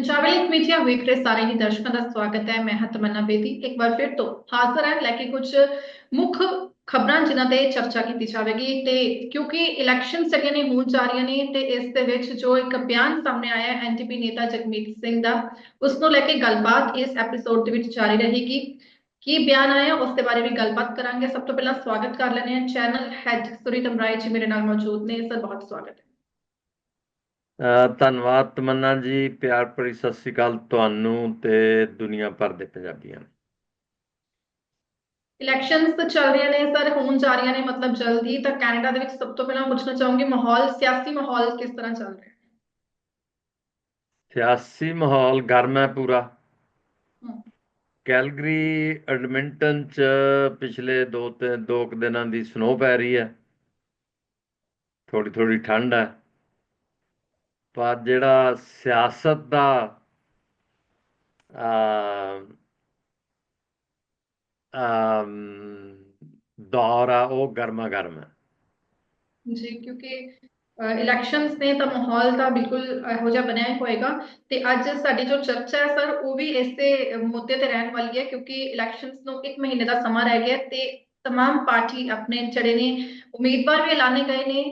Punjab link media ਵੇਖ ਰਹੇ ਸਾਰੇ ਹੀ ਦਰਸ਼ਕਾਂ ਦਾ ਸਵਾਗਤ ਹੈ, ਮੈਂ ਹਤਮਨਾ ਬੇਦੀ। ਇੱਕ ਵਾਰ ਫਿਰ ਤੋਂ ਹਾਜ਼ਰ ਹਾਂ, ਲੈ ਕੇ ਕੁਝ ਮੁੱਖ ਖਬਰਾਂ ਜਿਨ੍ਹਾਂ ਤੇ ਚਰਚਾ ਕੀਤੀ ਜਾਵੇਗੀ ਤੇ ਕਿਉਂਕਿ ਇਲੈਕਸ਼ਨ ਸਗੇ ਨੇ, ਹੋਣ ਜਾ ਰਹੀਆਂ ਨੇ ਤੇ ਇਸ ਦੇ ਵਿੱਚ ਜੋ ਇੱਕ ਬਿਆਨ ਸਾਹਮਣੇ ਆਇਆ ਹੈ, ਐਨਟੀਪੀ ਨੇਤਾ ਜਗਮੀਤ ਸਿੰਘ ਦਾ, ਉਸ ਨੂੰ ਲੈ ਕੇ ਗੱਲਬਾਤ ਇਸ ਐਪੀਸੋਡ ਦੇ ਵਿੱਚ ਜਾਰੀ ਰਹੇਗੀ। ਕੀ ਬਿਆਨ ਆਇਆ, ਉਸ ਦੇ ਬਾਰੇ ਵੀ ਗੱਲਬਾਤ ਕਰਾਂਗੇ। ਸਭ ਤੋਂ ਪਹਿਲਾਂ ਸਵਾਗਤ ਕਰ ਲੈਣੇ ਆ ਚੈਨਲ ਹੈਡ ਸੁਰੀਤ ਅਮਰਾਏ ਜੀ ਮੇਰੇ ਨਾਲ ਮੌਜੂਦ ਨੇ। ਸਰ, ਬਹੁਤ ਸਵਾਗਤ ਹੈ। ਧੰਨਵਾਦ ਤਮੰਨਾ ਜੀ ਪਿਆਰ ਭਰੀ ਸਤਿ ਸ੍ਰੀ ਅਕਾਲ ਤੁਹਾਨੂੰ ਤੇ ਦੁਨੀਆ ਭਰ ਦੇ ਪੰਜਾਬੀਆਂ ਨੂੰ। ਇਲੈਕਸ਼ਨਸ ਚੱਲ ਰਹੀਆਂ ਨੇ ਸਰ ਹੋਣ ਜਾ ਰਹੀਆਂ ਨੇ ਮਤਲਬ ਜਲਦੀ ਤਾਂ ਕੈਨੇਡਾ ਦੇ ਵਿੱਚ ਸਭ ਤੋਂ ਪਹਿਲਾਂ ਪੁੱਛਣਾ ਚਾਹੂੰਗੀ ਮਾਹੌਲ ਸਿਆਸੀ ਮਾਹੌਲ ਕਿਸ ਤਰ੍ਹਾਂ ਚੱਲ ਰਿਹਾ ਹੈ? ਸਿਆਸੀ ਮਾਹੌਲ ਗਰਮ ਹੈ ਪੂਰਾ। ਕੈਲਗਰੀ ਐਡਮਿੰਟਨ ਚ ਪਿਛਲੇ ਦੋ ਤੇ ਦੋ ਕੁ ਦਿਨਾਂ ਦੀ ਸਨੋ ਪੈ ਰਹੀ ਹੈ। ਥੋੜੀ ਥੋੜੀ ਠੰਡ ਹੈ। ਪਰ ਜਿਹੜਾ ਸਿਆਸਤ ਦਾ ਆ ਦੌਰ ਆ ਉਹ ਗਰਮਾ ਗਰਮ ਹੈ ਜੀ ਕਿਉਂਕਿ ਇਲੈਕਸ਼ਨਸ ਨੇ ਤਾਂ ਮਾਹੌਲ ਤਾਂ ਬਿਲਕੁਲ ਇਹੋ ਜਿਹਾ ਬਣਿਆ ਹੀ ਹੋਏਗਾ ਤੇ ਅੱਜ ਸਾਡੀ ਜੋ ਚਰਚਾ ਹੈ ਸਰ ਉਹ ਵੀ ਇਸੇ ਮੁੱਦੇ ਤੇ ਰਹਿਣ ਵਾਲੀ ਹੈ ਕਿਉਂਕਿ ਇਲੈਕਸ਼ਨਸ ਨੂੰ 1 ਮਹੀਨੇ ਦਾ ਸਮਾਂ ਰਹਿ ਗਿਆ ਤੇ तमाम ਪਾਰਟੀ ਆਪਣੇ ਜਿਹੜੇ ਨੇ ਉਮੀਦਵਾਰ ਵੀ ਐਲਾਨੇ ਗਏ ਨੇ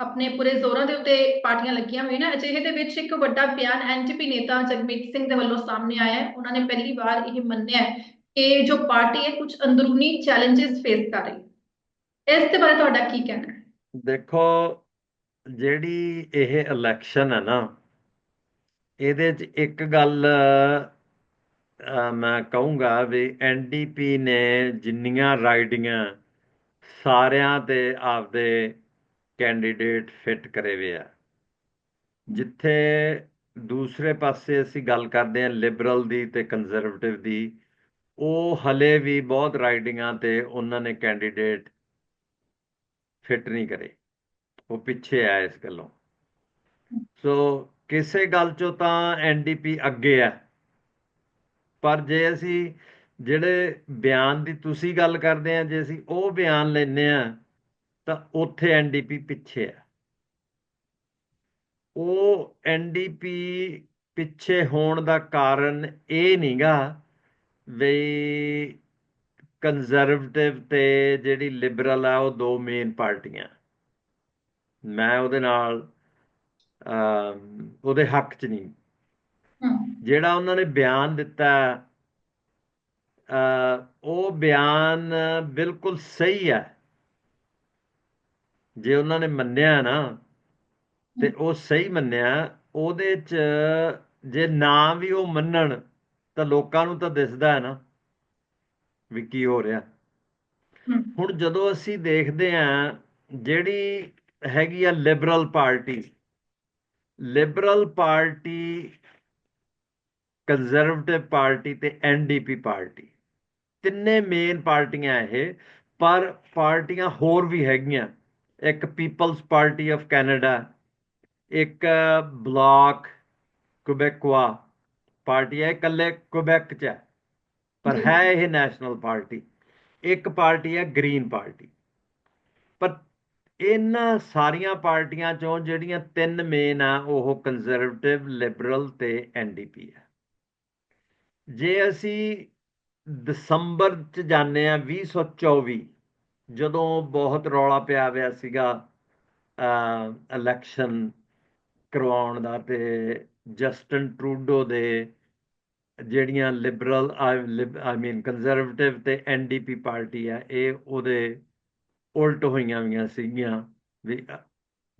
ਆਪਣੇ ਪੂਰੇ ਜ਼ੋਰਾਂ ਦੇ ਉੱਤੇ ਪਾਰਟੀਆਂ ਲੱਗੀਆਂ ਹੋਈਆਂ ਨੇ। ਅਜਿਹੇ ਦੇ ਵਿੱਚ ਇੱਕ ਵੱਡਾ ਬਿਆਨ ਐਨਟੀਪੀ ਨੇਤਾ ਜਗਮੀਤ ਸਿੰਘ ਦੇ ਵੱਲੋਂ ਸਾਹਮਣੇ ਆਇਆ ਹੈ। ਉਹਨਾਂ ਨੇ ਪਹਿਲੀ ਵਾਰ ਇਹ ਮੰਨਿਆ ਹੈ ਕਿ ਜੋ ਪਾਰਟੀ ਹੈ, ਕੁਝ ਅੰਦਰੂਨੀ ਚੈਲੰਜਸ ਫੇਸ ਕਰ ਰਹੀ ਹੈ। ਇਸ ਦੇ ਬਾਰੇ ਤੁਹਾਡਾ ਕੀ ਕਹਿਣਾ ਹੈ? ਦੇਖੋ, ਜਿਹੜੀ ਇਹ ਇਲੈਕਸ਼ਨ ਹੈ ਨਾ, ਇਹਦੇ 'ਚ ਇੱਕ ਗੱਲ ਮੈਂ ਕਹੂੰਗਾ ਵੀ ਐਨਡੀਪੀ ਨੇ ਜਿੰਨੀਆਂ ਰਾਈਡਿੰਗਾਂ ਸਾਰਿਆਂ ਤੇ ਆਪਦੇ ਕੈਂਡੀਡੇਟ ਫਿੱਟ ਕਰੇ ਵੇ ਆ। ਜਿੱਥੇ ਦੂਸਰੇ ਪਾਸੇ ਅਸੀਂ ਗੱਲ ਕਰਦੇ ਹਾਂ ਲਿਬਰਲ ਦੀ ਤੇ ਕੰਜ਼ਰਵੇਟਿਵ ਦੀ, ਉਹ ਹਲੇ ਵੀ ਬਹੁਤ ਰਾਈਡਿੰਗਾਂ ਤੇ ਉਹਨਾਂ ਨੇ ਕੈਂਡੀਡੇਟ ਫਿੱਟ ਨਹੀਂ ਕਰੇ। ਉਹ ਪਿੱਛੇ ਆ ਇਸ ਗੱਲੋਂ। ਸੋ ਕਿਸੇ ਗੱਲ ਚੋਂ ਤਾਂ ਐਨਡੀਪੀ ਅੱਗੇ ਆ। ਪਰ ਜੇ ਅਸੀਂ ਜਿਹੜੇ ਬਿਆਨ ਦੀ ਤੁਸੀਂ ਗੱਲ ਕਰਦੇ ਆ ਜੇ ਅਸੀਂ ਉਹ ਬਿਆਨ ਲੈਨੇ ਆ ਤਾਂ ਉੱਥੇ ਐਨਡੀਪੀ ਪਿੱਛੇ ਆ। ਉਹ ਐਨਡੀਪੀ ਪਿੱਛੇ ਹੋਣ ਦਾ ਕਾਰਨ ਇਹ ਨਹੀਂਗਾ ਵੀ ਕੰਜ਼ਰਵੇਟਿਵ ਤੇ ਜਿਹੜੀ ਲਿਬਰਲ ਆ ਉਹ ਦੋ ਮੇਨ ਪਾਰਟੀਆਂ। ਮੈਂ ਉਹਦੇ ਨਾਲ ਉਹਦੇ ਹੱਕ 'ਚ ਨਹੀਂ। ਜਿਹੜਾ ਉਹਨਾਂ ਨੇ ਬਿਆਨ ਦਿੱਤਾ ਉਹ ਬਿਆਨ ਬਿਲਕੁਲ ਸਹੀ ਹੈ ਜੇ ਉਹਨਾਂ ਨੇ ਮੰਨਿਆ ਨਾ ਤੇ ਉਹ ਸਹੀ ਮੰਨਿਆ ਉਹਦੇ 'ਚ ਜੇ ਨਾ ਵੀ ਉਹ ਮੰਨਣ ਤਾਂ ਲੋਕਾਂ ਨੂੰ ਤਾਂ ਦਿਸਦਾ ਹੈ ਨਾ ਵੀ ਕੀ ਹੋ ਰਿਹਾ। ਹੁਣ ਜਦੋਂ ਅਸੀਂ ਦੇਖਦੇ ਹਾਂ ਜਿਹੜੀ ਹੈਗੀ ਆ liberal party liberal party conservative party ਤੇ ਐਨਡੀਪੀ ਪਾਰਟੀ ਤਿੰਨੇ ਮੇਨ ਪਾਰਟੀਆਂ ਇਹ ਪਰ ਪਾਰਟੀਆਂ ਹੋਰ ਵੀ ਹੈਗੀਆਂ। ਇੱਕ ਪੀਪਲਸ ਪਾਰਟੀ ਆਫ ਕੈਨੇਡਾ, ਇੱਕ ਬਲਾਕ ਕੁਬੇਕਵਾ ਪਾਰਟੀ ਹੈ ਇਹ ਇਕੱਲੇ ਕੁਬੈਕ ਚ ਹੈ, ਪਰ ਹੈ ਇਹ ਨੈਸ਼ਨਲ ਪਾਰਟੀ। ਇੱਕ ਪਾਰਟੀ ਹੈ, ਗ੍ਰੀਨ ਪਾਰਟੀ। ਪਰ ਇਹਨਾਂ ਸਾਰੀਆਂ ਪਾਰਟੀਆਂ ਚੋਂ ਜਿਹੜੀਆਂ ਤਿੰਨ ਮੇਨ ਆ, ਉਹ ਕੰਜ਼ਰਵੇਟਿਵ ਲਿਬਰਲ ਤੇ ਐਨਡੀਪੀ ਹੈ। ਜੇ ਅਸੀਂ ਦਸੰਬਰ ਚ ਜਾਂਦੇ ਆ 2024 ਜਦੋਂ ਬਹੁਤ ਰੌਲਾ ਪਿਆ ਹੋਇਆ ਸੀਗਾ ਇਲੈਕਸ਼ਨ ਕਰਵਾਉਣ ਦਾ ਤੇ ਜਸਟਨ ਟਰੂਡੋ ਦੇ ਜਿਹੜੀਆਂ ਲਿਬਰਲ ਆਈ ਮੀਨ ਕੰਜ਼ਰਵੇਟਿਵ ਤੇ ਐਨਡੀਪੀ ਪਾਰਟੀ ਆ, ਇਹ ਉਹਦੇ ਉਲਟ ਹੋਈਆਂ ਹੋਈਆਂ ਸੀਗੀਆਂ ਵੀ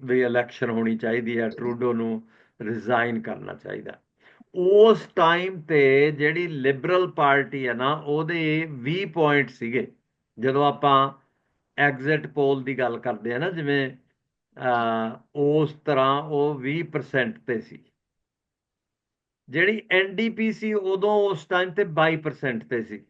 ਵੀ ਇਲੈਕਸ਼ਨ ਹੋਣੀ ਚਾਹੀਦੀ ਹੈ ਟਰੂਡੋ ਨੂੰ ਰਿਜ਼ਾਈਨ ਕਰਨਾ ਚਾਹੀਦਾ। ਉਸ ਟਾਈਮ ਤੇ ਜਿਹੜੀ ਲਿਬਰਲ ਪਾਰਟੀ ਹੈ ਨਾ, ਉਹਦੇ 20 ਪੁਆਇੰਟ ਸੀਗੇ। ਜਦੋਂ ਆਪਾਂ ਐਗਜ਼ਿਟ ਪੋਲ ਦੀ ਗੱਲ ਕਰਦੇ ਆ ਨਾ ਜਿਵੇਂ ਅਹ, ਉਸ ਤਰ੍ਹਾਂ ਉਹ 20% ਤੇ ਸੀ। ਜਿਹੜੀ ਐਨਡੀਪੀ ਸੀ ਉਦੋਂ ਉਸ ਟਾਈਮ ਤੇ 22% ਤੇ ਸੀ।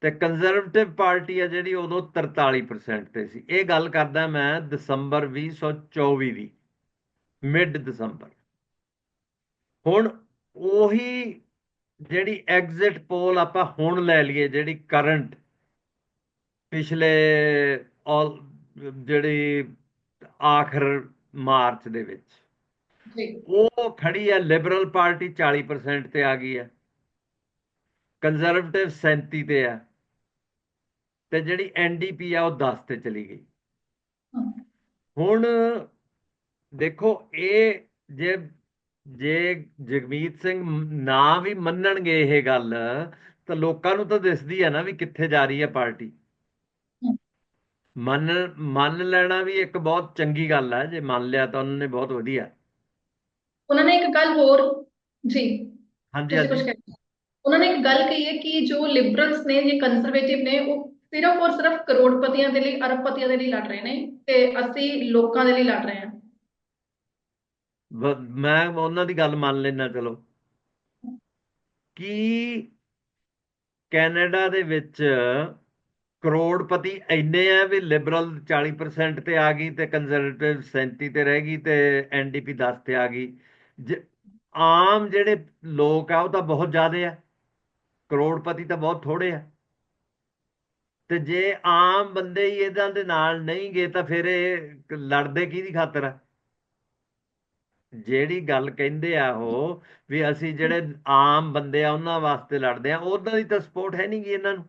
ਤੇ ਕੰਜ਼ਰਵੇਟਿਵ ਪਾਰਟੀ ਆ ਜਿਹੜੀ ਉਦੋਂ 43% ਤੇ ਸੀ। ਇਹ ਗੱਲ ਕਰਦਾ ਮੈਂ ਦਸੰਬਰ 2024 ਦੀ ਮਿਡ ਦਸੰਬਰ। ਹੁਣ ਉਹੀ ਜਿਹੜੀ ਐਗਜ਼ਿਟ ਪੋਲ ਆਪਾਂ ਹੁਣ ਲੈ ਲਈਏ ਜਿਹੜੀ ਕਰੰਟ ਪਿਛਲੇ ਆਲ ਜਿਹੜੀ ਆਖਰ ਮਾਰਚ ਦੇ ਵਿੱਚ ਜੀ। ਉਹ ਖੜੀ ਹੈ ਲਿਬਰਲ ਪਾਰਟੀ 40% ਤੇ ਆ ਗਈ ਹੈ। ਕੰਜ਼ਰਵੇਟਿਵ 37 ਤੇ ਆ ਤੇ ਜਿਹੜੀ ਐਨਡੀਪੀ ਆ ਉਹ 10 ਤੇ ਚਲੀ ਗਈ। ਹੁਣ ਦੇਖੋ ਇਹ ਜੇ ਜੇ ਜਗਮੀਤ ਸਿੰਘ ਨਾ ਵੀ ਮੰਨਣਗੇ ਇਹ ਗੱਲ ਤਾਂ ਲੋਕਾਂ ਨੂੰ ਤਾਂ ਦਿਸਦੀ ਹੈ ਨਾ ਵੀ ਕਿੱਥੇ ਜਾ ਰਹੀ ਹੈ ਪਾਰਟੀ। ਮੰਨ ਮੰਨ ਲੈਣਾ ਵੀ ਇੱਕ ਬਹੁਤ ਚੰਗੀ ਗੱਲ ਹੈ ਜੇ ਮੰਨ ਲਿਆ ਤਾਂ ਉਹਨਾਂ ਨੇ ਬਹੁਤ ਵਧੀਆ। ਉਹਨਾਂ ਨੇ ਇੱਕ ਗੱਲ ਹੋਰ ਜੀ ਹਾਂਜੀ ਹਾਂਜੀ। ਉਹਨਾਂ ਨੇ ਇੱਕ ਗੱਲ ਕਹੀ ਹੈ ਕਿ ਜੋ ਲਿਬਰਲਸ ਨੇ ਜੇ ਕੰਜ਼ਰਵੇਟਿਵ ਨੇ ਉਹ ਸਿਰਫ ਔਰ ਸਿਰਫ ਕਰੋੜਪਤੀਆਂ ਦੇ ਲਈ ਅਰਬਪਤੀਆਂ ਦੇ ਲਈ ਲੜ ਰਹੇ ਨੇ ਤੇ ਅਸੀਂ ਲੋਕਾਂ ਦੇ ਲਈ ਲੜ ਰਹੇ ਹਾਂ। ਮੈਂ ਉਹਨਾਂ ਦੀ ਗੱਲ ਮੰਨ ਲੈਣਾ ਚਲੋ। ਕਿ ਕੈਨੇਡਾ ਦੇ ਵਿੱਚ ਕਰੋੜਪਤੀ ਇੰਨੇ ਆ ਵੀ ਲਿਬਰਲ 40% ਤੇ ਆ ਗਈ ਤੇ ਕੰਜ਼ਰਵੇਟਿਵ 37 ਤੇ ਰਹਿ ਗਈ ਤੇ ਐਨਡੀਪੀ 10 ਤੇ ਆ ਗਈ। ਜ- ਆਮ ਜਿਹੜੇ ਲੋਕ ਆ, ਉਹ ਤਾਂ ਬਹੁਤ ਜ਼ਿਆਦੇ ਆ। ਕਰੋੜਪਤੀ ਤਾਂ ਬਹੁਤ ਥੋੜੇ ਆ। ਤੇ ਜੇ ਆਮ ਬੰਦੇ ਹੀ ਇਹਨਾਂ ਦੇ ਨਾਲ ਨਹੀਂ ਗਏ ਤਾਂ ਫਿਰ ਇਹ ਲੜਦੇ ਕਿਹਦੀ ਖਾਤਰ ਆ? ਜਿਹੜੀ ਗੱਲ ਕਹਿੰਦੇ ਆ ਉਹ ਵੀ ਅਸੀਂ ਜਿਹੜੇ ਆਮ ਬੰਦੇ ਆ, ਉਹਨਾਂ ਵਾਸਤੇ ਲੜਦੇ ਆ। ਉਹਨਾਂ ਦੀ ਤਾਂ ਸਪੋਰਟ ਹੈ ਨਹੀਂ ਗੀ ਇਹਨਾਂ ਨੂੰ।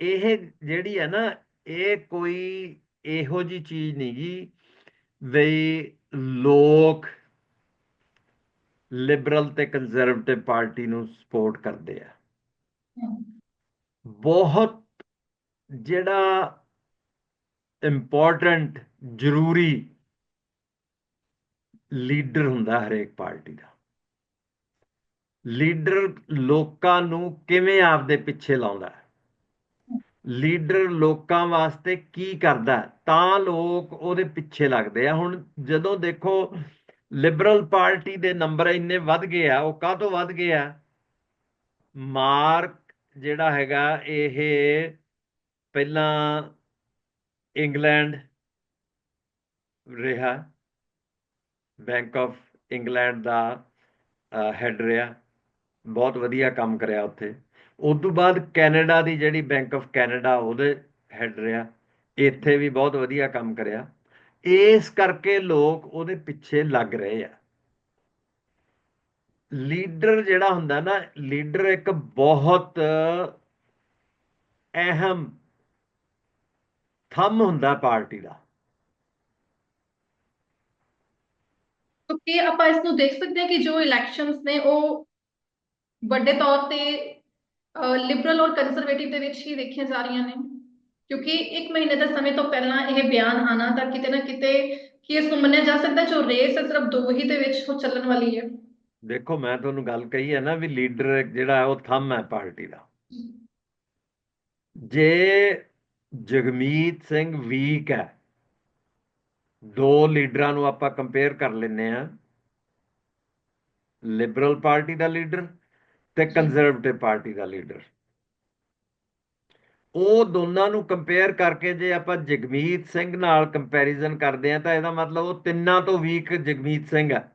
ਇਹ ਜਿਹੜੀ ਹੈ ਨਾ ਇਹ ਕੋਈ ਇਹੋ ਜੀ ਚੀਜ਼ ਨਹੀਂ ਗੀ ਵੀ ਲੋਕ ਲਿਬਰਲ ਤੇ ਕੰਜ਼ਰਵੇਟਿਵ ਪਾਰਟੀ ਨੂੰ ਸਪੋਰਟ ਕਰਦੇ ਆ। ਬਹੁਤ ਜਿਹੜਾ ਇੰਪੋਰਟੈਂਟ ਜ਼ਰੂਰੀ ਲੀਡਰ ਹੁੰਦਾ ਹਰੇਕ ਪਾਰਟੀ ਦਾ। ਲੀਡਰ ਲੋਕਾਂ ਨੂੰ ਕਿਵੇਂ ਆਪਦੇ ਪਿੱਛੇ ਲਾਉਂਦਾ ਹੈ? ਲੀਡਰ ਲੋਕਾਂ ਵਾਸਤੇ ਕੀ ਕਰਦਾ ਤਾਂ ਲੋਕ ਉਹਦੇ ਪਿੱਛੇ ਲੱਗਦੇ ਆ। ਹੁਣ ਜਦੋਂ ਦੇਖੋ ਲਿਬਰਲ ਪਾਰਟੀ ਦੇ ਨੰਬਰ ਇੰਨੇ ਵੱਧ ਗਏ ਆ, ਉਹ ਕਾਹਤੋਂ ਵੱਧ ਗਏ ਆ? ਮਾਰਕ ਜਿਹੜਾ ਹੈਗਾ, ਇਹ ਪਹਿਲਾਂ ਇੰਗਲੈਂਡ ਰਿਹਾ ਬੈਂਕ ਆਫ ਇੰਗਲੈਂਡ ਦਾ ਹੈਡ ਰਿਹਾ। ਬਹੁਤ ਵਧੀਆ ਕੰਮ ਕਰਿਆ ਉੱਥੇ। ਉਸ ਤੋਂ ਬਾਅਦ ਕੈਨੇਡਾ ਦੀ ਜਿਹੜੀ ਬੈਂਕ ਆਫ ਕੈਨੇਡਾ ਉਹਦੇ ਹੈਡ ਰਿਹਾ। ਇੱਥੇ ਵੀ ਬਹੁਤ ਵਧੀਆ ਕੰਮ ਕਰਿਆ। ਇਸ ਕਰਕੇ ਲੋਕ ਉਹਦੇ ਪਿੱਛੇ ਲੱਗ ਰਹੇ ਆ। ਲੀਡਰ ਜਿਹੜਾ ਹੁੰਦਾ ਨਾ ਲੀਡਰ ਇੱਕ ਬਹੁਤ ਅਹਿਮ ਥੰਮ ਹੁੰਦਾ ਪਾਰਟੀ ਦਾ। ਤਾਂ ਆਪਾਂ ਇਸ ਨੂੰ ਦੇਖ ਸਕਦੇ ਹਾਂ ਕਿ ਜੋ ਇਲੈਕਸ਼ਨਸ ਨੇ ਉਹ ਵੱਡੇ ਤੌਰ ਤੇ ਲਿਬਰਲ ਔਰ ਕੰਜ਼ਰਵੇਟਿਵ ਦੇ ਵਿੱਚ ਹੀ ਦੇਖੀਆਂ ਜਾ ਰਹੀਆਂ ਨੇ, ਕਿਉਂਕਿ ਇੱਕ ਮਹੀਨੇ ਦੇ ਸਮੇਂ ਤੋਂ ਪਹਿਲਾਂ ਇਹ ਬਿਆਨ ਆਣਾ ਤਾਂ ਕਿਤੇ ਨਾ ਕਿਤੇ ਕੀ ਇਸ ਨੂੰ ਮੰਨਿਆ ਜਾ ਸਕਦਾ ਜੋ ਰੇਸ ਸਿਰਫ ਦੋ ਹੀ ਦੇ ਵਿੱਚ ਉਹ ਚੱਲਣ ਵਾਲੀ ਹੈ। ਦੇਖੋ, ਮੈਂ ਤੁਹਾਨੂੰ ਗੱਲ ਕਹੀ ਹੈ ਨਾ ਵੀ ਲੀਡਰ ਜਿਹੜਾ ਉਹ ਥੰਮ ਹੈ ਪਾਰਟੀ ਦਾ। ਜੇ ਜਗਮੀਤ ਸਿੰਘ ਵੀਕ ਹੈ, ਦੋ ਲੀਡਰਾਂ ਨੂੰ ਆਪਾਂ ਕੰਪੇਅਰ ਕਰ ਲੈਨੇ ਆ ਲਿਬਰਲ ਪਾਰਟੀ ਦਾ ਲੀਡਰ ਤੇ ਕੰਜ਼ਰਵੇਟਿਵ ਪਾਰਟੀ ਦਾ ਲੀਡਰ ਉਹ ਦੋਨਾਂ ਨੂੰ ਕੰਪੇਅਰ ਕਰਕੇ ਜੇ ਆਪਾਂ ਜਗਮੀਤ ਸਿੰਘ ਨਾਲ ਕੰਪੈਰੀਜ਼ਨ ਕਰਦੇ ਆ ਤਾਂ ਇਹਦਾ ਮਤਲਬ ਉਹ ਤਿੰਨਾਂ ਤੋਂ ਵੀਕ ਜਗਮੀਤ ਸਿੰਘ ਹੈ।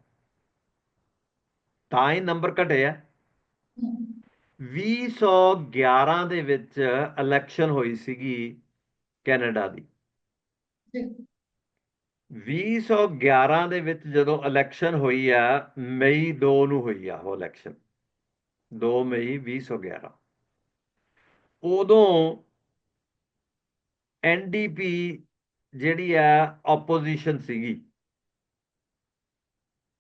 ਤਾਂ ਇਹ ਨੰਬਰ ਘਟੇ ਆ। 2011 ਦੇ ਵਿੱਚ ਇਲੈਕਸ਼ਨ ਹੋਈ ਸੀਗੀ ਕੈਨੇਡਾ ਦੀ। 2011 ਦੇ ਵਿੱਚ ਜਦੋਂ ਇਲੈਕਸ਼ਨ ਹੋਈ ਆ, ਮਈ 2 ਨੂੰ ਹੋਈ ਆ ਉਹ ਇਲੈਕਸ਼ਨ 2 ਮਈ 2011 ਉਦੋਂ ਐਨਡੀਪੀ ਜਿਹੜੀ ਆ ਆਪੋਜੀਸ਼ਨ ਸੀਗੀ।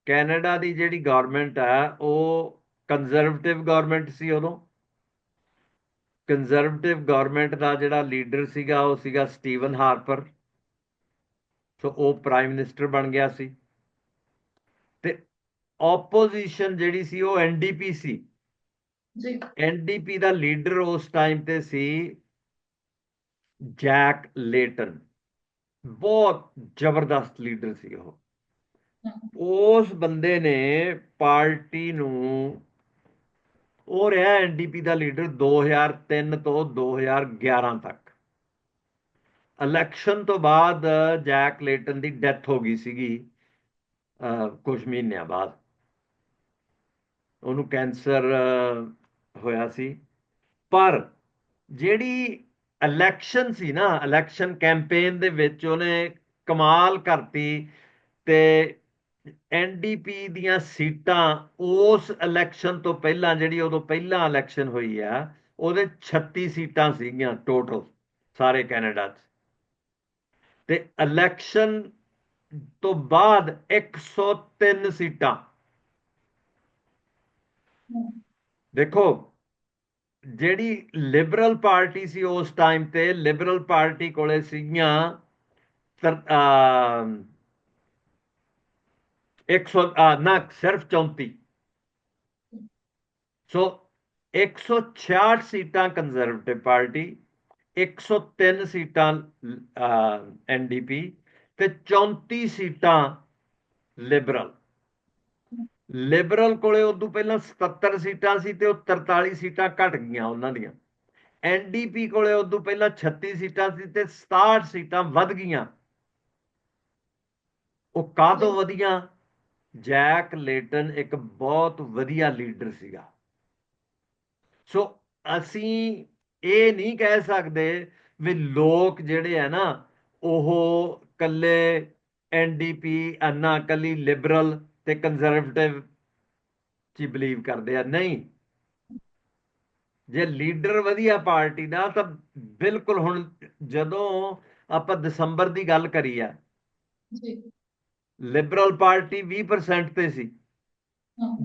ਕੈਨੇਡਾ ਦੀ ਜਿਹੜੀ ਗਵਰਨਮੈਂਟ ਆ, ਉਹ ਕੰਜ਼ਰਵੇਟਿਵ ਗਵਰਨਮੈਂਟ ਸੀ ਉਦੋਂ। ਕੰਜ਼ਰਵੇਟਿਵ ਗਵਰਨਮੈਂਟ ਦਾ ਜਿਹੜਾ ਲੀਡਰ ਸੀਗਾ, ਉਹ ਸੀਗਾ ਸਟੀਵਨ ਹਾਰਪਰ। ਸੋ ਉਹ ਪ੍ਰਾਈਮ ਮਿਨਿਸਟਰ ਬਣ ਗਿਆ ਸੀ। ਤੇ ਆਪੋਜੀਸ਼ਨ ਜਿਹੜੀ ਸੀ, ਉਹ ਐਨਡੀਪੀ ਸੀ। ਜੀ। ਐਨਡੀਪੀ ਦਾ ਲੀਡਰ ਉਸ ਟਾਈਮ ਤੇ ਸੀ ਜੈਕ ਲੇਟਨ ਬਹੁਤ ਜ਼ਬਰਦਸਤ ਲੀਡਰ ਸੀ ਉਹ। ਉਸ ਬੰਦੇ ਨੇ ਪਾਰਟੀ ਨੂੰ, ਉਹ ਰਿਹਾ ਐਨਡੀਪੀ ਦਾ ਲੀਡਰ 2003 ਤੋਂ 2011 ਤੱਕ। ਇਲੈਕਸ਼ਨ ਤੋਂ ਬਾਅਦ ਜੈਕ ਲੇਟਨ ਦੀ ਡੈਥ ਹੋ ਗਈ ਸੀਗੀ ਕੁਝ ਮਹੀਨਿਆਂ ਬਾਅਦ। ਉਹਨੂੰ ਕੈਂਸਰ ਹੋਇਆ ਸੀ। ਪਰ ਜਿਹੜੀ ਇਲੈਕਸ਼ਨ ਸੀ ਨਾ ਇਲੈਕਸ਼ਨ ਕੈਂਪੇਨ ਦੇ ਵਿੱਚ ਉਹਨੇ ਕਮਾਲ ਕਰਤੀ ਤੇ ਐਨਡੀਪੀ ਦੀਆਂ ਸੀਟਾਂ ਉਸ ਇਲੈਕਸ਼ਨ ਤੋਂ ਪਹਿਲਾਂ ਜਿਹੜੀ ਉਦੋਂ ਪਹਿਲਾਂ ਇਲੈਕਸ਼ਨ ਹੋਈ ਆ ਉਹਦੇ 36 ਸੀਟਾਂ ਸੀਗੀਆਂ ਟੋਟਲ ਸਾਰੇ ਕੈਨੇਡਾ 'ਚ ਤੇ ਇਲੈਕਸ਼ਨ ਤੋਂ ਬਾਅਦ 103 ਸੀਟਾਂ। ਦੇਖੋ ਜਿਹੜੀ ਲਿਬਰਲ ਪਾਰਟੀ ਸੀ ਉਸ ਟਾਈਮ ਤੇ ਲਿਬਰਲ ਪਾਰਟੀ ਕੋਲੇ ਸੀਗੀਆਂ 100 ਨਾ, ਸਿਰਫ 34 ਸੋ 166 ਸੀਟਾਂ ਕੰਜ਼ਰਵੇਟਿਵ ਪਾਰਟੀ 103 ਸੀਟਾਂ ਐਨਡੀਪੀ ਤੇ 34 ਸੀਟਾਂ ਲਿਬਰਲ ਲਿਬਰਲ ਕੋਲੇ ਉਦੋਂ ਪਹਿਲਾਂ 77 ਸੀਟਾਂ ਸੀ ਤੇ ਉਹ 43 ਸੀਟਾਂ ਘਟ ਗਈਆਂ ਉਹਨਾਂ ਦੀਆਂ। ਐਨਡੀਪੀ ਕੋਲੇ ਉਦੋਂ ਪਹਿਲਾਂ 36 ਸੀਟਾਂ ਸੀ ਤੇ 67 ਸੀਟਾਂ ਵੱਧ ਗਈਆਂ। ਉਹ ਕਾਹਤੋਂ ਵਧੀਆਂ? ਜੈਕ ਲੇਟਨ ਇੱਕ ਬਹੁਤ ਵਧੀਆ ਲੀਡਰ ਸੀਗਾ। ਸੋ ਅਸੀਂ ਇਹ ਨਹੀਂ ਕਹਿ ਸਕਦੇ ਵੀ ਲੋਕ ਜਿਹੜੇ ਆ ਨਾ ਉਹ ਕੱਲੇ ਐਨਡੀਪੀ ਅੰਨਾ ਕੱਲੀ ਲਿਬਰਲ ਤੇ ਕੰਜ਼ਰਵੇਟਿਵ ਚ ਬਲੀਵ ਕਰਦੇ ਆ ਨਹੀਂ। ਜੇ ਲੀਡਰ ਵਧੀਆ ਪਾਰਟੀ ਦਾ ਤਾਂ ਬਿਲਕੁਲ ਹੁਣ ਜਦੋਂ ਆਪਾਂ ਦਸੰਬਰ ਦੀ ਗੱਲ ਕਰੀ ਆ ਜੀ। ਲਿਬਰਲ ਪਾਰਟੀ 20% ਤੇ ਸੀ।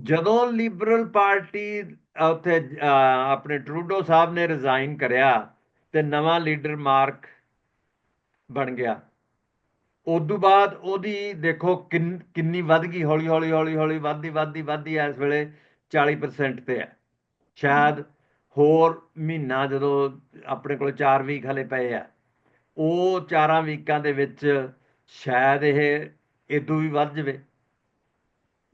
ਜਦੋਂ ਲਿਬਰਲ ਪਾਰਟੀ ਉੱਥੇ ਆਪਣੇ ਟਰੂਡੋ ਸਾਹਿਬ ਨੇ ਰਿਜ਼ਾਈਨ ਕਰਿਆ ਤੇ ਨਵਾਂ ਲੀਡਰ ਮਾਰਕ ਬਣ ਗਿਆ। ਉਦੋਂ ਬਾਅਦ ਉਹਦੀ ਦੇਖੋ ਕਿੰਨੀ ਵੱਧ ਗਈ ਹੌਲੀ ਹੌਲੀ ਹੌਲੀ ਹੌਲੀ ਵੱਧਦੀ ਵੱਧਦੀ ਵੱਧਦੀ ਇਸ ਵੇਲੇ 40% ਤੇ ਹੈ। ਸ਼ਾਇਦ ਹੋਰ ਮਹੀਨਾ ਜਦੋਂ ਆਪਣੇ ਕੋਲ 4 ਵੀਕ ਹਲੇ ਪਏ ਆ ਉਹ 4 ਵੀਕਾਂ ਦੇ ਵਿੱਚ ਸ਼ਾਇਦ ਇਹ ਇਦੋਂ ਵੀ ਵੱਧ ਜਵੇ।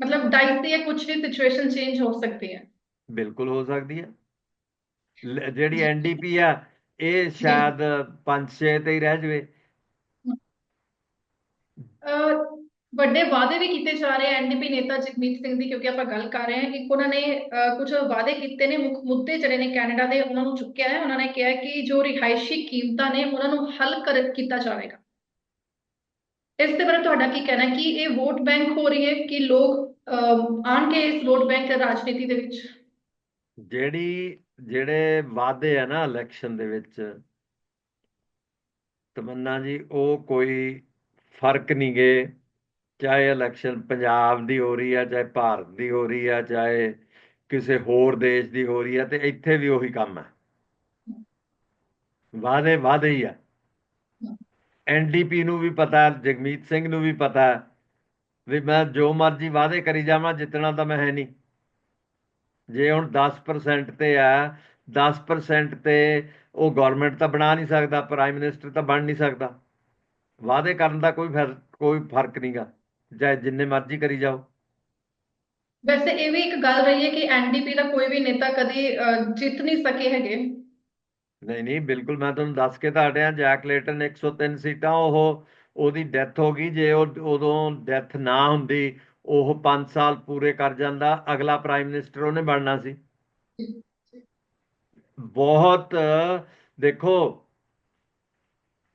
ਮਤਲਬ ਡਾਈਸ ਦੀ ਕੁਝ ਵੀ ਸਿਚੁਏਸ਼ਨ ਚੇਂਜ ਹੋ ਸਕਦੀ ਹੈ। ਬਿਲਕੁਲ ਹੋ ਸਕਦੀ ਹੈ। ਜਿਹੜੀ ਐਨਡੀਪੀ ਆ ਇਹ ਸ਼ਾਇਦ 5-6 ਤੇ ਹੀ ਰਹਿ ਜਵੇ। ਵੱਡੇ ਵਾਅਦੇ ਵੀ ਕੀਤੇ ਜਾ ਰਹੇ ਐਨਡੀਪੀ ਨੇਤਾ ਜਗਮੀਤ ਸਿੰਘ ਦੀ, ਕਿਉਂਕਿ ਆਪਾਂ ਗੱਲ ਕਰ ਰਹੇ ਹਾਂ ਕਿ ਉਹਨਾਂ ਨੇ ਕੁਝ ਵਾਅਦੇ ਕੀਤੇ ਨੇ, ਮੁੱਖ ਮੁੱਦੇ ਜਿਹੜੇ ਨੇ ਕੈਨੇਡਾ ਦੇ, ਉਹਨਾਂ ਨੂੰ ਚੁੱਕਿਆ ਹੈ। ਉਹਨਾਂ ਨੇ ਕਿਹਾ ਕਿ ਜੋ ਰਿਹਾਇਸ਼ੀ ਕੀਮਤਾਂ ਨੇ, ਉਹਨਾਂ ਨੂੰ ਹੱਲ ਕਰ ਕੀਤਾ ਜਾਵੇਗਾ। ਇਸ ਦੇ ਬਾਰੇ ਤੁਹਾਡਾ ਕੀ ਕਹਿਣਾ ਕਿ ਇਹ ਵੋਟ ਬੈਂਕ ਹੋ ਰਹੀ ਹੈ? ਕਿ ਲੋਕ ਆਣਗੇ ਇਸ ਵੋਟ ਬੈਂਕ ਰਾਜਨੀਤੀ ਦੇ ਵਿੱਚ? ਜਿਹੜੀ, ਜਿਹੜੇ ਵਾਅਦੇ ਆ ਨਾ ਇਲੈਕਸ਼ਨ ਦੇ ਵਿੱਚ, ਤਮੰਨਾ ਜੀ, ਉਹ ਕੋਈ ਫ਼ਰਕ ਨਹੀਂ ਗਏ ਚਾਹੇ ਇਲੈਕਸ਼ਨ ਪੰਜਾਬ ਦੀ ਹੋ ਰਹੀ ਆ, ਚਾਹੇ ਭਾਰਤ ਦੀ ਹੋ ਰਹੀ ਆ, ਚਾਹੇ ਕਿਸੇ ਹੋਰ ਦੇਸ਼ ਦੀ ਹੋ ਰਹੀ ਆ, ਤੇ ਇੱਥੇ ਵੀ ਉਹੀ ਕੰਮ ਹੈ ਵਾਦੇ ਵਾਦੇ ਹੀ ਆ। ਐਨਡੀਪੀ ਨੂੰ ਵੀ ਪਤਾ, ਜਗਮੀਤ ਸਿੰਘ ਨੂੰ ਵੀ ਪਤਾ ਵੀ ਮੈਂ ਜੋ ਮਰਜ਼ੀ ਵਾਅਦੇ ਕਰੀ ਜਾਵਾਂ, ਜਿੱਤਣਾ ਤਾਂ ਮੈਂ ਹੈ ਨਹੀਂ ਜੇ ਹੁਣ 10% ਤੇ ਆ 10% ਤੇ ਉਹ ਗਵਰਨਮੈਂਟ ਤਾਂ ਬਣਾ ਨਹੀਂ ਸਕਦਾ ਪ੍ਰਾਈਮ ਮਿਨਿਸਟਰ ਤਾਂ ਬਣ ਨਹੀਂ ਸਕਦਾ। ਵਾਅਦੇ ਕਰਨ ਦਾ ਕੋਈ ਕੋਈ ਫ਼ਰਕ ਨਹੀਂਗਾ ਚਾਹੇ ਜਿੰਨੇ ਮਰਜ਼ੀ ਕਰੀ ਜਾਓ। ਵੈਸੇ ਇਹ ਵੀ ਇੱਕ ਗੱਲ ਰਹੀ ਹੈ ਕਿ ਐਨਡੀਪੀ ਦਾ ਕੋਈ ਵੀ ਨੇਤਾ ਕਦੀ ਜਿੱਤ ਨਹੀਂ ਸਕੇ ਹੈਗੇ। ਨਹੀਂ ਨਹੀਂ ਬਿਲਕੁਲ ਮੈਂ ਤੁਹਾਨੂੰ ਦੱਸ ਕੇ ਤਾਂ ਹਟਿਆ ਜੈਕ ਲੇਟਨ 103 ਸੀਟਾਂ ਉਹ ਉਹਦੀ ਡੈਥ ਹੋ ਗਈ ਜੇ ਉਹ ਉਦੋਂ ਡੈਥ ਨਾ ਹੁੰਦੀ ਉਹ 5 ਸਾਲ ਪੂਰੇ ਕਰ ਜਾਂਦਾ ਅਗਲਾ ਪ੍ਰਾਈਮ ਮਿਨਿਸਟਰ ਉਹਨੇ ਬਣਨਾ ਸੀ। ਬਹੁਤ ਦੇਖੋ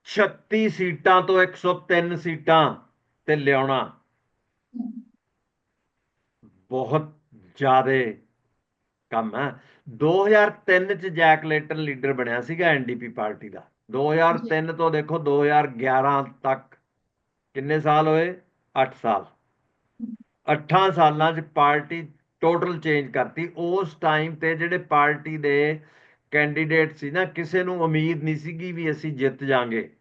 36 ਸੀਟਾਂ ਤੋਂ 103 ਸੀਟਾਂ ਤੇ ਲਿਆਉਣਾ। ਬਹੁਤ ਜ਼ਿਆਦੇ ਕੰਮ ਹੈ। 2003 ਚ ਜੈਕ ਲੇਟਨ ਲੀਡਰ ਬਣਿਆ ਸੀਗਾ ਐਨਡੀਪੀ ਪਾਰਟੀ ਦਾ। 2003 ਤੋਂ ਦੇਖੋ 2011 ਤੱਕ ਕਿੰਨੇ ਸਾਲ ਹੋਏ? 8 ਸਾਲ। 8 ਸਾਲਾਂ ਚ ਪਾਰਟੀ ਟੋਟਲ ਚੇਂਜ ਕਰਤੀ। ਉਸ ਟਾਈਮ ਤੇ ਜਿਹੜੇ ਪਾਰਟੀ ਦੇ ਕੈਂਡੀਡੇਟ ਸੀ ਨਾ ਕਿਸੇ ਨੂੰ ਉਮੀਦ ਨਹੀਂ ਸੀਗੀ ਵੀ ਅਸੀਂ ਜਿੱਤ ਜਾਾਂਗੇ।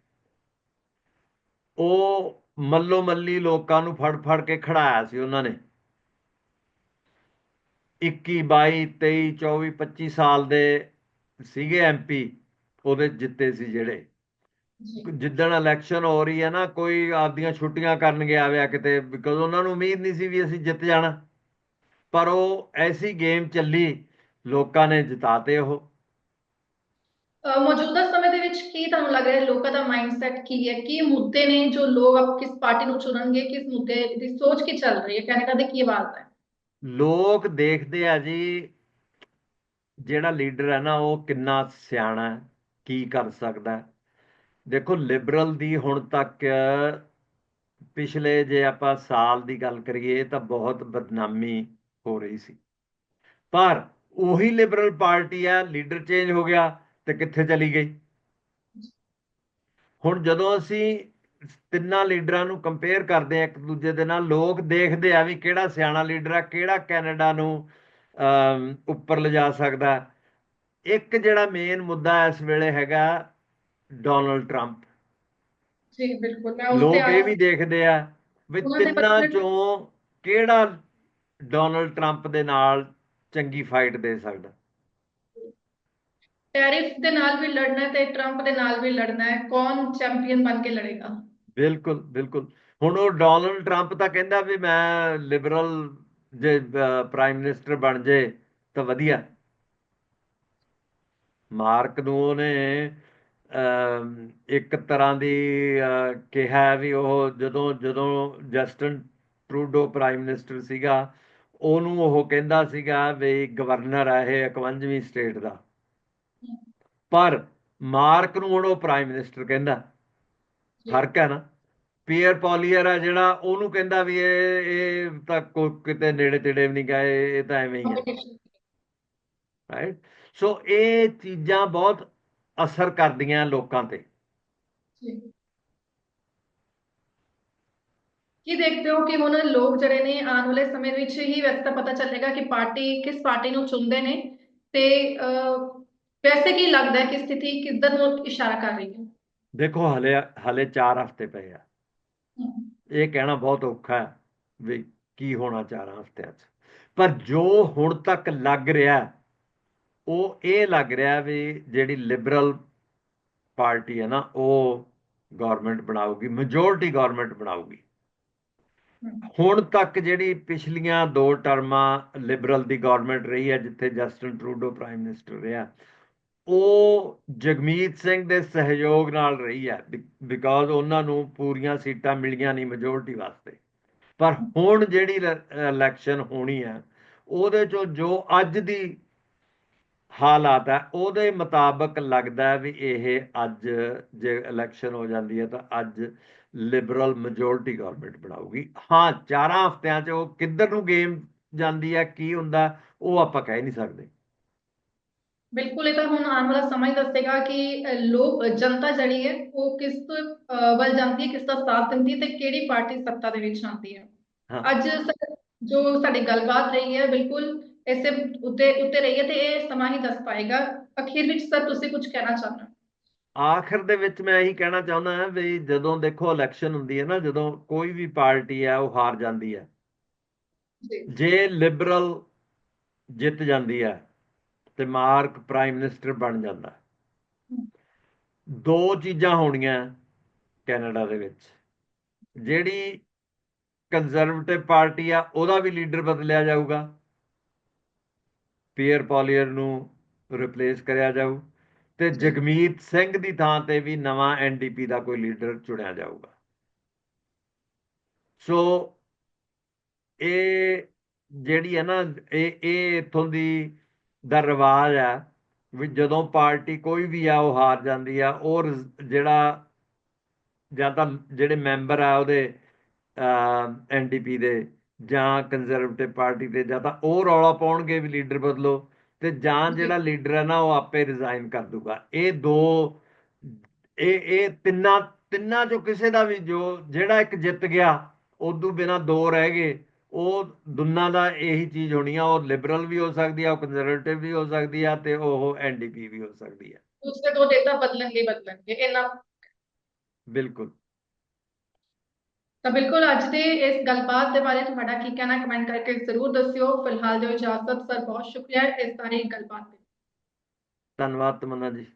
ਉਹ ਮੱਲੋ ਮੱਲੀ ਲੋਕਾਂ ਨੂੰ ਫੜ ਫੜ ਕੇ ਖੜਾਇਆ ਸੀ ਉਹਨਾਂ ਨੇ। 21 22 23 24 25 ਸਾਲ ਦੇ ਸੀਗੇ ਐਮਪੀ ਉਹਦੇ ਜਿੱਤੇ ਸੀ ਜਿਹੜੇ। ਜਿੱਦਣ ਇਲੈਕਸ਼ਨ ਹੋ ਰਹੀ ਹੈ ਨਾ ਕੋਈ ਆਪਦੀਆਂ ਛੁੱਟੀਆਂ ਕਰਨ ਗਿਆ ਵਿਆ ਕਿਤੇ ਬਿਕੋਜ਼ ਉਹਨਾਂ ਨੂੰ ਉਮੀਦ ਨਹੀਂ ਸੀ ਵੀ ਅਸੀਂ ਜਿੱਤ ਜਾਣਾ। ਪਰ ਉਹ ਐਸੀ ਗੇਮ ਚੱਲੀ ਲੋਕਾਂ ਨੇ ਜਿਤਾਤੇ ਉਹ। ਮੌਜੂਦਾ ਕੀ ਤੁਹਾਨੂੰ ਲੱਗ ਰਿਹਾ ਲੋਕਾਂ ਦਾ ਮਾਈਂਡਸੈਟ ਕੀ ਹੈ? ਕੀ ਮੁੱਦੇ ਨੇ ਜੋ ਲੋਕ ਕਿਸ ਪਾਰਟੀ ਨੂੰ ਚੁਣਨਗੇ, ਕਿਸ ਮੁੱਦੇ ਦੀ ਸੋਚ ਕੀ ਚੱਲ ਰਹੀ ਹੈ? ਕੈਨੇਡਾ ਦੇ ਕੀ ਆਵਾਜ਼ ਹੈ? ਲੋਕ ਦੇਖਦੇ ਆ ਜੀ, ਜਿਹੜਾ ਲੀਡਰ ਹੈ ਨਾ, ਉਹ ਕਿੰਨਾ ਸਿਆਣਾ ਹੈ, ਕੀ ਕਰ ਸਕਦਾ ਦੇਖੋ ਲਿਬਰਲ ਦੀ ਹੁਣ ਤੱਕ, ਪਿਛਲੇ ਜੇ ਆਪਾਂ ਸਾਲ ਦੀ ਗੱਲ ਕਰੀਏ ਤਾਂ ਬਹੁਤ ਬਦਨਾਮੀ ਹੋ ਰਹੀ ਸੀ। ਪਰ ਉਹੀ ਲਿਬਰਲ ਪਾਰਟੀ ਆ ਲੀਡਰ ਚੇਂਜ ਹੋ ਗਿਆ ਤੇ ਕਿੱਥੇ ਚਲੀ ਗਈ? ਹੁਣ ਜਦੋਂ ਅਸੀਂ ਤਿੰਨਾਂ ਲੀਡਰਾਂ ਨੂੰ ਕੰਪੇਅਰ ਕਰਦੇ ਆ ਇੱਕ ਦੂਜੇ ਦੇ ਨਾਲ ਲੋਕ ਦੇਖਦੇ ਆ ਵੀ ਕਿਹੜਾ ਸਿਆਣਾ ਲੀਡਰ ਆ ਕਿਹੜਾ ਕੈਨੇਡਾ ਨੂੰ ਉੱਪਰ ਲਿਜਾ ਸਕਦਾ। ਇੱਕ ਜਿਹੜਾ ਮੇਨ ਮੁੱਦਾ ਇਸ ਵੇਲੇ ਹੈਗਾ ਡੋਨਲਡ ਟਰੰਪ ਜੀ ਬਿਲਕੁਲ। ਮੈਂ ਉਸ ਲੋਕ ਇਹ ਵੀ ਦੇਖਦੇ ਆ ਵੀ ਤਿੰਨਾਂ ਚੋਂ ਕਿਹੜਾ ਡੋਨਲਡ ਟਰੰਪ ਦੇ ਨਾਲ ਚੰਗੀ ਫਾਈਟ ਦੇ ਸਕਦਾ। ਟੈਰਿਫ ਦੇ ਨਾਲ ਵੀ ਲੜਨਾ ਤੇ ਟਰੰਪ ਦੇ ਨਾਲ ਵੀ ਲੜਨਾ ਹੈ, ਕੌਣ ਚੈਂਪੀਅਨ ਬਣ ਕੇ ਲੜੇਗਾ? ਬਿਲਕੁਲ ਬਿਲਕੁਲ। ਹੁਣ ਉਹ ਡੋਨਲਡ ਟਰੰਪ ਤਾਂ ਕਹਿੰਦਾ ਵੀ ਮੈਂ ਲਿਬਰਲ ਜੇ ਪ੍ਰਾਈਮ ਮਿਨਿਸਟਰ ਬਣ ਜੇ ਤਾਂ ਵਧੀਆ। ਮਾਰਕ ਨੂੰ ਉਹਨੇ ਇੱਕ ਤਰ੍ਹਾਂ ਦੀ ਕਿਹਾ ਵੀ ਉਹ ਜਦੋਂ ਜਦੋਂ ਜਸਟਨ ਟਰੂਡੋ ਪ੍ਰਾਈਮ ਮਿਨਿਸਟਰ ਸੀਗਾ, ਉਹਨੂੰ ਉਹ ਕਹਿੰਦਾ ਸੀਗਾ ਵੀ ਗਵਰਨਰ ਆ ਇਹ 51ਵੀਂ ਸਟੇਟ ਦਾ। ਪਰ ਮਾਰਕ ਨੂੰ ਹੁਣ ਉਹ ਪ੍ਰਾਈਮ ਮਿਨਿਸਟਰ ਕਹਿੰਦਾ। ਫ਼ਰਕ ਹੈ ਨਾ। ਪੀਅਰ ਪੋਲੀਅਰ ਆ ਜਿਹੜਾ ਉਹਨੂੰ ਕਹਿੰਦਾ ਵੀ ਇਹ ਇਹ ਤਾਂ ਕੋ ਕਿਤੇ ਨੇੜੇ ਤੇੜੇ ਵੀ ਨਹੀਂ ਗਏ ਇਹ ਤਾਂ ਐਵੇਂ ਹੀ ਹੈ। ਰਾਈਟ ਸੋ ਇਹ ਚੀਜ਼ਾਂ ਬਹੁਤ ਅਸਰ ਕਰਦੀਆਂ ਲੋਕਾਂ ਤੇ। ਕੀ ਦੇਖਦੇ ਹੋ ਕਿ ਹੁਣ ਲੋਕ ਜਿਹੜੇ ਨੇ ਆਉਣ ਵਾਲੇ ਸਮੇਂ ਵਿੱਚ ਹੀ ਵੈਸੇ ਤਾਂ ਪਤਾ ਚੱਲੇਗਾ ਕਿ ਪਾਰਟੀ ਕਿਸ ਪਾਰਟੀ ਨੂੰ ਚੁਣਦੇ ਨੇ। ਤੇ ਵੈਸੇ ਕੀ ਲੱਗਦਾ ਹੈ ਕਿ ਸਥਿਤੀ ਕਿੱਧਰ ਨੂੰ ਇਸ਼ਾਰਾ ਕਰ ਰਹੀ ਹੈ? ਦੇਖੋ ਹਲੇ ਹਲੇ 4 ਹਫ਼ਤੇ ਪਏ ਆ। ਇਹ ਕਹਿਣਾ ਬਹੁਤ ਔਖਾ ਹੈ ਵੀ ਕੀ ਹੋਣਾ 4 ਹਫ਼ਤਿਆਂ 'ਚ। ਪਰ ਜੋ ਹੁਣ ਤੱਕ ਲੱਗ ਰਿਹਾ ਉਹ ਇਹ ਲੱਗ ਰਿਹਾ ਵੀ ਜਿਹੜੀ ਲਿਬਰਲ ਪਾਰਟੀ ਹੈ ਨਾ ਉਹ ਗਵਰਨਮੈਂਟ ਬਣਾਊਗੀ ਮੈਜੋਰਟੀ ਗਵਰਨਮੈਂਟ ਬਣਾਊਗੀ। ਹਮ, ਹੁਣ ਤੱਕ ਜਿਹੜੀ ਪਿਛਲੀਆਂ ਦੋ ਟਰਮਾਂ ਲਿਬਰਲ ਦੀ ਗਵਰਨਮੈਂਟ ਰਹੀ ਹੈ ਜਿੱਥੇ ਜਸਟਨ ਟਰੂਡੋ ਪ੍ਰਾਈਮ ਮਿਨਿਸਟਰ ਰਿਹਾ ਉਹ ਜਗਮੀਤ ਸਿੰਘ ਦੇ ਸਹਿਯੋਗ ਨਾਲ ਰਹੀ ਹੈ ਬਿਕਾਜ਼ ਉਹਨਾਂ ਨੂੰ ਪੂਰੀਆਂ ਸੀਟਾਂ ਮਿਲੀਆਂ ਨਹੀਂ ਮੈਜੋਰਟੀ ਵਾਸਤੇ। ਪਰ ਹੁਣ ਜਿਹੜੀ ਇਲੈਕਸ਼ਨ ਹੋਣੀ ਹੈ, ਉਹਦੇ ਚੋਂ ਜੋ ਅੱਜ ਦੀ ਹਾਲਾਤ ਹੈ, ਉਹਦੇ ਮੁਤਾਬਕ ਲੱਗਦਾ ਵੀ ਇਹ ਅੱਜ ਜੇ ਇਲੈਕਸ਼ਨ ਹੋ ਜਾਂਦੀ ਹੈ, ਤਾਂ ਅੱਜ ਲਿਬਰਲ ਮੈਜੋਰਟੀ ਗਵਰਨਮੈਂਟ ਬਣਾਊਗੀ। ਹਾਂ, ਚਾਰਾਂ ਹਫ਼ਤਿਆਂ 'ਚ ਉਹ ਕਿੱਧਰ ਨੂੰ ਗੇਮ ਜਾਂਦੀ ਹੈ, ਕੀ ਹੁੰਦਾ, ਉਹ ਆਪਾਂ ਕਹਿ ਨਹੀਂ ਸਕਦੇ। ਬਿਲਕੁਲ ਇਹ ਤਾਂ ਹੁਣ ਆਉਣ ਵਾਲਾ ਸਮਾਂ ਹੀ ਦੱਸੇਗਾ ਕਿ ਲੋਕ ਜਨਤਾ ਜਿਹੜੀ ਹੈ ਉਹ ਕਿਸ ਵੱਲ ਜਾਂਦੀ ਹੈ ਕਿਸ ਦਾ ਸਾਥ ਦਿੰਦੀ ਹੈ ਤੇ ਕਿਹੜੀ ਪਾਰਟੀ ਸੱਤਾ ਦੇ ਵਿੱਚ ਆਉਂਦੀ ਹੈ। ਅੱਜ ਜੋ ਸਾਡੀ ਗੱਲਬਾਤ ਰਹੀ ਹੈ ਬਿਲਕੁਲ ਇਸੇ ਉੱਤੇ ਉੱਤੇ ਰਹੀ ਹੈ ਤੇ ਇਹ ਸਮਾਂ ਹੀ ਦੱਸ ਪਾਏਗਾ। ਅਖੀਰ ਵਿੱਚ ਸਰ ਤੁਸੀਂ ਕੁਝ ਕਹਿਣਾ ਚਾਹੁੰਦੇ ਆਖਰ ਦੇ ਵਿੱਚ ਮੈਂ ਇਹੀ ਕਹਿਣਾ ਚਾਹੁੰਦਾ ਹਾਂ ਵੀ ਜਦੋਂ ਦੇਖੋ ਇਲੈਕਸ਼ਨ ਹੁੰਦੀ ਹੈ ਨਾ ਜਦੋਂ ਕੋਈ ਵੀ ਪਾਰਟੀ ਹੈ ਉਹ ਹਾਰ ਜਾਂਦੀ ਹੈ। ਜੇ। ਲਿਬਰਲ ਜਿੱਤ ਜਾਂਦੀ ਹੈ ਤੇ ਮਾਰਕ ਪ੍ਰਾਈਮ ਮਿਨਿਸਟਰ ਬਣ ਜਾਂਦਾ। ਦੋ ਚੀਜ਼ਾਂ ਹੋਣੀਆਂ ਕੈਨੇਡਾ ਦੇ ਵਿੱਚ। ਜਿਹੜੀ ਕੰਜ਼ਰਵੇਟਿਵ ਪਾਰਟੀ ਆ, ਉਹਦਾ ਵੀ ਲੀਡਰ ਬਦਲਿਆ ਜਾਊਗਾ। ਪੀਅਰ ਪੋਲੀਅਰ ਨੂੰ ਰਿਪਲੇਸ ਕਰਿਆ ਜਾਊ ਤੇ ਜਗਮੀਤ ਸਿੰਘ ਦੀ ਥਾਂ ਤੇ ਵੀ ਨਵਾਂ ਐਨਡੀਪੀ ਦਾ ਕੋਈ ਲੀਡਰ ਚੁਣਿਆ ਜਾਊਗਾ। ਸੋ ਇਹ ਜਿਹੜੀ ਹੈ ਨਾ, ਇਹ ਇਹ ਇਥੋਂ ਦੀ ਦਾ ਰਿਵਾਜ ਆ ਵੀ ਜਦੋਂ ਪਾਰਟੀ ਕੋਈ ਵੀ ਆ ਉਹ ਹਾਰ ਜਾਂਦੀ ਆ। ਉਹ ਜਿਹੜਾ ਜਾਂ ਤਾਂ ਜਿਹੜੇ ਮੈਂਬਰ ਆ ਉਹਦੇ ਐਨਡੀਪੀ ਦੇ ਜਾਂ ਕੰਜ਼ਰਵੇਟਿਵ ਪਾਰਟੀ ਦੇ ਜਾਂ ਤਾਂ ਉਹ ਰੌਲਾ ਪਾਉਣਗੇ ਵੀ ਲੀਡਰ ਬਦਲੋ ਤੇ ਜਾਂ ਜੀ। ਜਿਹੜਾ ਲੀਡਰ ਹੈ ਨਾ ਉਹ ਆਪੇ ਰਿਜ਼ਾਈਨ ਕਰ ਦੂਗਾ। ਇਹ ਦੋ ਇਹ ਇਹ ਤਿੰਨਾਂ ਤਿੰਨਾਂ ਚੋਂ ਕਿਸੇ ਦਾ ਵੀ ਜੋ ਜਿਹੜਾ ਇੱਕ ਜਿੱਤ ਗਿਆ ਉਦੋਂ ਬਿਨਾ ਦੋ ਰਹਿ ਗਏ। ਉਹ ਦੋਨਾਂ ਦਾ ਇਹੀ ਚੀਜ਼ ਹੋਣੀ ਆ ਉਹ ਲਿਬਰਲ ਵੀ ਹੋ ਸਕਦੀ ਆ ਉਹ ਕੰਜ਼ਰਵੇਟਿਵ ਵੀ ਹੋ ਸਕਦੀ ਆ ਤੇ ਉਹ ਐਨਡੀਪੀ ਵੀ ਹੋ ਸਕਦੀ ਆ। ਦੂਸਰੇ ਦੋ ਨੇਤਾ ਬਦਲਣਗੇ ਬਦਲਣਗੇ ਇਹਨਾਂ ਬਿਲਕੁਲ। ਤਾਂ ਬਿਲਕੁਲ ਅੱਜ ਦੇ ਇਸ ਗੱਲਬਾਤ ਦੇ ਬਾਰੇ ਤੁਹਾਡਾ ਕੀ ਕਹਿਣਾ ਕਮੈਂਟ ਕਰਕੇ ਜ਼ਰੂਰ ਦੱਸਿਓ। ਫਿਲਹਾਲ ਦਿਓ ਇਜਾਜ਼ਤ ਸਰ ਬਹੁਤ ਸ਼ੁਕਰੀਆ ਇਸ ਸਾਰੀ ਗੱਲਬਾਤ ਲਈ। ਧੰਨਵਾਦ ਤਮੰਨਾ ਜੀ।